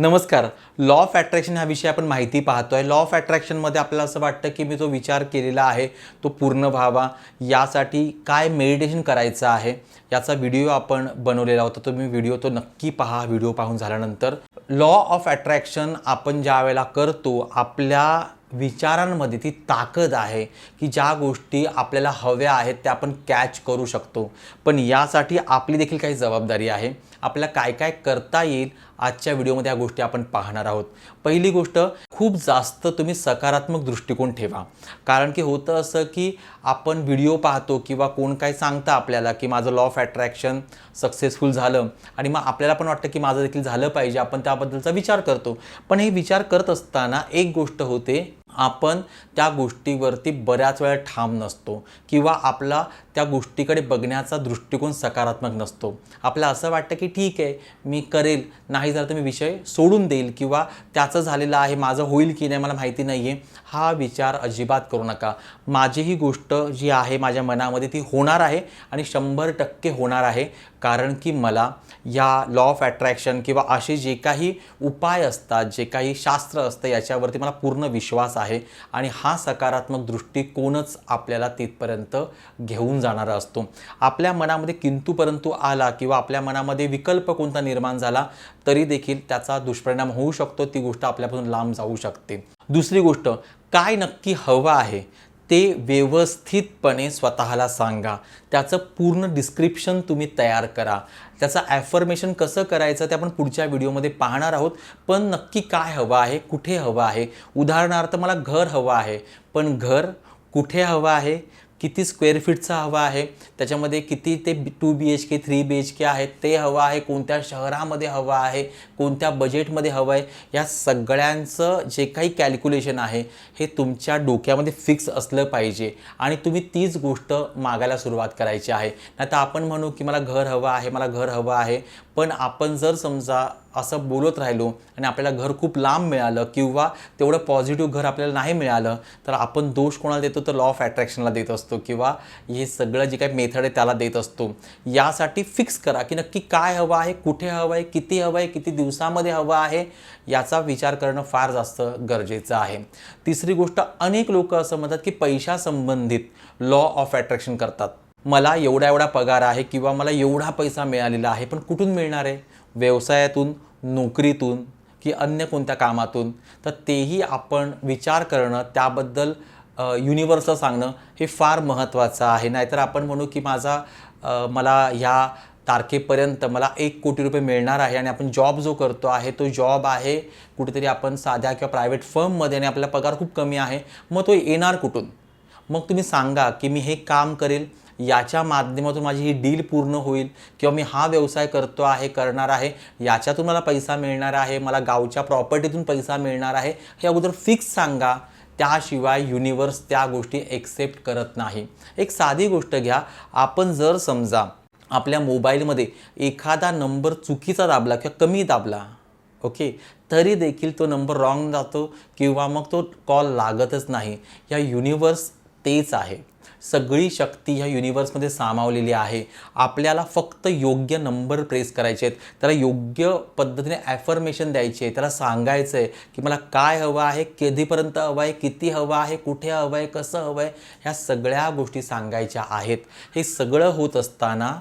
नमस्कार. Law of attraction ह्या विषय आपण माहिती पाहतो आहे लॉ ऑफ अट्रॅक्शनमध्ये आपल्याला असं वाटतं की मी जो विचार केलेला आहे तो पूर्ण व्हावा. यासाठी काय मेडिटेशन करायचं आहे याचा व्हिडिओ आपण बनवलेला होता. तुम्ही व्हिडिओ तो नक्की पहा व्हिडिओ पाहून झाल्यानंतर. लॉ ऑफ अट्रॅक्शन आपण ज्या वेळेला करतो आपल्या विचारांमध्ये ती ताकद आहे की ज्या गोष्टी आपल्याला हव्या आहेत त्या आपण कॅच करू शकतो. पण यासाठी आपली देखील काही जबाबदारी आहे. आपल्याला काय काय करता येईल आजच्या व्हिडिओमध्ये या गोष्टी आपण पाहणार आहोत. पहिली गोष्ट खूप जास्त तुम्ही सकारात्मक दृष्टिकोन ठेवा. कारण की होतं असं की आपण व्हिडिओ पाहतो किंवा कोण काय सांगतं आपल्याला की माझं लॉ ऑफ अट्रॅक्शन सक्सेसफुल झालं आणि मग आपल्याला पण वाटतं की माझं देखील झालं पाहिजे आपण त्याबद्दलचा विचार करतो. पण हे विचार करत असताना एक गोष्ट होते आपण त्या गोष्टीवरती बऱ्याच वेळा ठाम नसतो किंवा आपला त्या गोष्टीकडे बघण्याचा दृष्टिकोन सकारात्मक नसतो. आपल्याला असं वाटतं की ठीक आहे मी करेल नाही झालं तर मी विषय सोडून देईल किंवा त्याचं झालेलं आहे माझं होईल की नाही मला माहिती नाही आहे हा विचार अजिबात करू नका. माझी ही गोष्ट जी आहे माझ्या मनामध्ये ती होणार आहे आणि शंभर टक्के होणार आहे. कारण की मला या लॉ ऑफ अट्रॅक्शन किंवा असे जे काही उपाय असतात जे काही शास्त्र असतं याच्यावरती मला पूर्ण विश्वास आहे. आणि हा सकारात्मक दृष्टिकोनच आपल्याला तिथपर्यंत घेऊन जाणारा असतो. आपल्या मनामध्ये किंतू परंतु आला किंवा आपल्या मनामध्ये विकल्प कोणता निर्माण झाला तरी देखील त्याचा दुष्परिणाम होऊ शकतो. ती गोष्ट आपल्यापासून लांब जाऊ शकते. दुसरी गोष्ट काय नक्की हवं आहे? ते व्यवस्थितपणे स्वतःला सांगा. त्याचं पूर्ण डिस्क्रिप्शन तुम्ही तयार करा. त्याचं ॲफर्मेशन कसं करायचं ते आपण पुढच्या व्हिडिओमध्ये पाहणार आहोत. पण नक्की काय हवं आहे कुठे हवं आहे? उदाहरणार्थ मला घर हवं आहे. पण घर कुठे हवं आहे? किती स्क्वेअर फीटचा हवा आहे त्याच्यामध्ये किती ते two B H K three B H K आहेत ते हवं आहे कोणत्या शहरामध्ये हवं आहे कोणत्या बजेटमध्ये हवं आहे या सगळ्यांचं जे काही कॅल्क्युलेशन आहे हे तुमच्या डोक्यामध्ये फिक्स असलं पाहिजे. आणि तुम्ही तीच गोष्ट मागायला सुरुवात करायची आहे. नाही तर आपण म्हणू की मला घर हवं आहे मला घर हवं आहे पण आपण जर समजा असं बोलत राहिलो आणि आपल्याला घर खूप लांब मिळालं किंवा तेवढं पॉझिटिव्ह घर आपल्याला नाही मिळालं तर आपण दोष कोणाला देतो? तर लॉ ऑफ अट्रॅक्शनला देत असतो किंवा हे सगळं जे काही मेथड आहे त्याला देत असतो. यासाठी फिक्स करा की नक्की काय हवं आहे कुठे हवं आहे किती हवं आहे किती दिवसामध्ये हवं आहे याचा विचार करणं फार जास्त गरजेचं आहे. तिसरी गोष्ट अनेक लोक असं म्हणतात की पैशासंबंधित लॉ ऑफ अट्रॅक्शन करतात. मला एवढा एवढा पगार आहे किंवा मला एवढा पैसा मिळालेला आहे पण कुठून मिळणार आहे? व्यवसायातून नोकरीतून की अन्य कोणत्या कामातून? तर तेही आपण विचार करणं त्याबद्दल युनिवर्सला सांगणं हे फार महत्त्वाचं आहे. नाहीतर आपण म्हणू की माझा मला ह्या तारखेपर्यंत मला एक कोटी रुपये मिळणार आहे आणि आपण जॉब जो करतो आहे तो जॉब आहे कुठेतरी आपण साध्या किंवा प्रायव्हेट फर्ममध्ये आणि आपला पगार खूप कमी आहे मग तो येणार कुठून? मग तुम्ही सांगा की मी हे काम करेल याच्या माध्यमातून माझी ही डील पूर्ण होईल किंवा मी हा व्यवसाय करतो आहे करणार आहे याच्यातून मला पैसा मिळणार आहे मला गावच्या प्रॉपर्टीतून पैसा मिळणार आहे हे अगोदर फिक्स सांगा. त्याशिवाय युनिवर्स त्या गोष्टी एक्सेप्ट करत नाही. एक साधी गोष्ट घ्या. आपण जर समजा आपल्या मोबाईलमध्ये एखादा नंबर चुकीचा दाबला किंवा कमी दाबला ओके तरी देखील तो नंबर रॉंग जातो किंवा मग तो कॉल लागतच नाही. या युनिवर्स तेच आहे. सगळी शक्ती ह्या युनिवर्समध्ये सामावलेली आहे. आपल्याला फक्त योग्य नंबर प्रेस करायचे आहेत. त्याला योग्य पद्धतीने ॲफर्मेशन द्यायचे आहे. त्याला सांगायचं आहे की मला काय हवं आहे कधीपर्यंत हवं आहे किती हवं आहे कुठे हवं आहे कसं हवं आहे ह्या सगळ्या गोष्टी सांगायच्या आहेत. हे सगळं होत असताना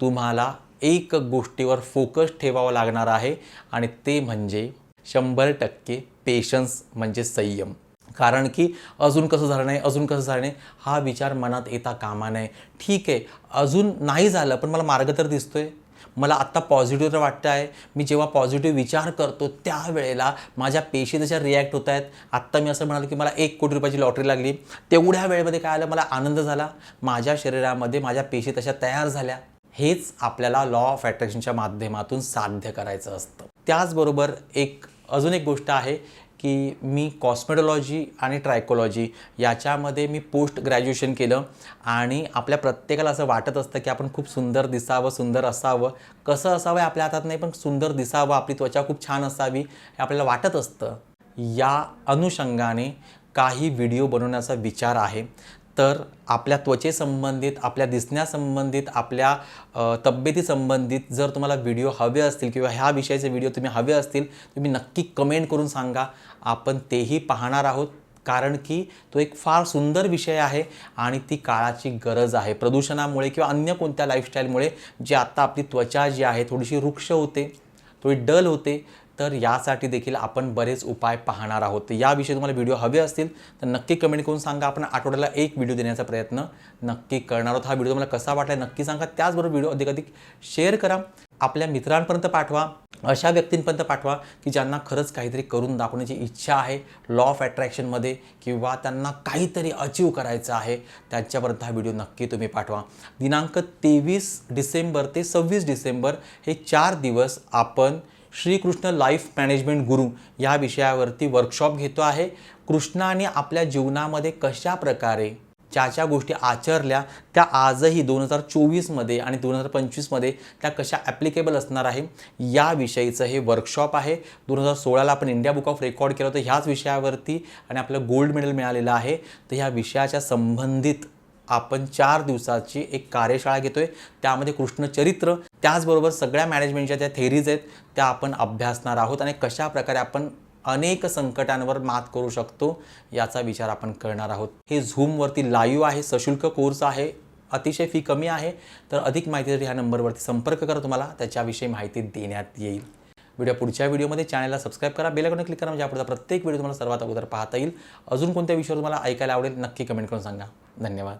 तुम्हाला एक गोष्टीवर फोकस ठेवावं लागणार आहे आणि ते म्हणजे शंभर टक्के पेशन्स म्हणजे संयम. कारण की अजून कसं झालं नाही अजून कसं झालं नाही हा विचार मनात येता कामा नये. ठीक आहे अजून नाही झालं पण मला मार्ग तर दिसतो आहे मला आत्ता पॉझिटिव्ह तर वाटतं आहे. मी जेव्हा पॉझिटिव्ह विचार करतो त्यावेळेला माझ्या पेशी तशा रिॲक्ट होत आहेत. आत्ता मी असं म्हणालो की मला एक कोटी रुपयाची लॉटरी लागली. तेवढ्या वेळेमध्ये काय आलं? मला आनंद झाला. माझ्या शरीरामध्ये माझ्या पेशी तशा तयार झाल्या. हेच आपल्याला लॉ ऑफ ॲट्रॅक्शनच्या माध्यमातून साध्य करायचं असतं. त्याचबरोबर एक अजून एक गोष्ट आहे. की मी कॉस्मेटॉलॉजी आणि ट्रायकोलॉजी याच्यामध्ये मी पोस्ट ग्रॅज्युएशन केलं. आणि आपल्या प्रत्येकाला असं वाटत असतं की आपण खूप सुंदर दिसावं सुंदर असावं. कसं असावं आपल्या हातात नाही पण सुंदर दिसावं आपली त्वचा खूप छान असावी हे आपल्याला वाटत असतं. या अनुषंगाने काही व्हिडिओ बनवण्याचा विचार आहे. तर आपल्या त्वचेसंबंधित आपल्या दिसण्यासंबंधित आपल्या तब्येतीसंबंधित जर तुम्हाला व्हिडिओ हवे असतील किंवा ह्या विषयाचे व्हिडिओ तुम्ही हवे असतील तुम्ही नक्की कमेंट करून सांगा. आपण तेही पाहणार आहोत. कारण की तो एक फार सुंदर विषय आहे आणि ती काळाची गरज आहे. प्रदूषणामुळे किंवा अन्य कोणत्या लाईफस्टाईलमुळे जी आत्ता आपली त्वचा जी आहे थोडीशी वृक्ष होते थोडी डल होते तर यासाठी देखील आपण बरेच उपाय पाहणार आहोत. याविषयी तुम्हाला व्हिडिओ हवे असतील तर नक्की कमेंट करून सांगा. आपण आठवड्याला एक व्हिडिओ देण्याचा प्रयत्न नक्की करणार आहोत. हा व्हिडिओ तुम्हाला कसा वाटला नक्की सांगा. त्याचबरोबर व्हिडिओ अधिकाधिक शेअर करा. आपल्या मित्रांपर्यंत पाठवा अशा व्यक्तींपर्यंत पाठवा की ज्यांना खरंच काहीतरी करून दाखवण्याची इच्छा आहे. लॉ ऑफ अट्रॅक्शनमध्ये किंवा त्यांना काहीतरी अचीव करायचं आहे त्यांच्यापर्यंत हा व्हिडिओ नक्की तुम्ही पाठवा. दिनांक तेवीस डिसेंबर ते सव्वीस डिसेंबर हे चार दिवस आपण श्रीकृष्ण लाईफ मॅनेजमेंट गुरु या विषयावरती वर्कशॉप घेतो आहे. कृष्णाने आपल्या जीवनामध्ये कशा प्रकारे ज्या ज्या गोष्टी आचरल्या त्या आजही दोन हजार चोवीसमध्ये आणि दोन हजार पंचवीसमध्ये त्या कशा ॲप्लिकेबल असणार आहे याविषयीचं हे वर्कशॉप आहे. दोन हजार सोळाला आपण इंडिया बुक ऑफ रेकॉर्ड केलं होतं ह्याच विषयावरती आणि आपलं गोल्ड मेडल मिळालेलं आहे. तर ह्या विषयाच्या संबंधित आपण चार दिवसाची एक कार्यशाळा घेतो आहे त्यामध्ये कृष्णचरित्र त्याचबरोबर सगळ्या मॅनेजमेंटच्या ज्या थेरीज आहेत त्या आपण अभ्यासणार आहोत आणि कशा प्रकारे आपण अनेक संकटांवर मात करू शकतो याचा विचार आपण करणार आहोत. हे झूमवरती लाईव्ह आहे सशुल्क कोर्स आहे अतिशय फी कमी आहे. तर अधिक माहितीसाठी ह्या नंबरवरती संपर्क करा तुम्हाला त्याच्याविषयी माहिती देण्यात येईल. व्हिडिओ पुढच्या व्हिडिओमध्ये चॅनलला सबस्क्राईब करा बेलाकडून क्लिक करा म्हणजे आपण प्रत्येक व्हिडिओ तुम्हाला सर्वात अगोदर पाहता येईल. अजून कोणत्या विषयावर तुम्हाला ऐकायला आवडेल नक्की कमेंट करून सांगा. धन्यवाद.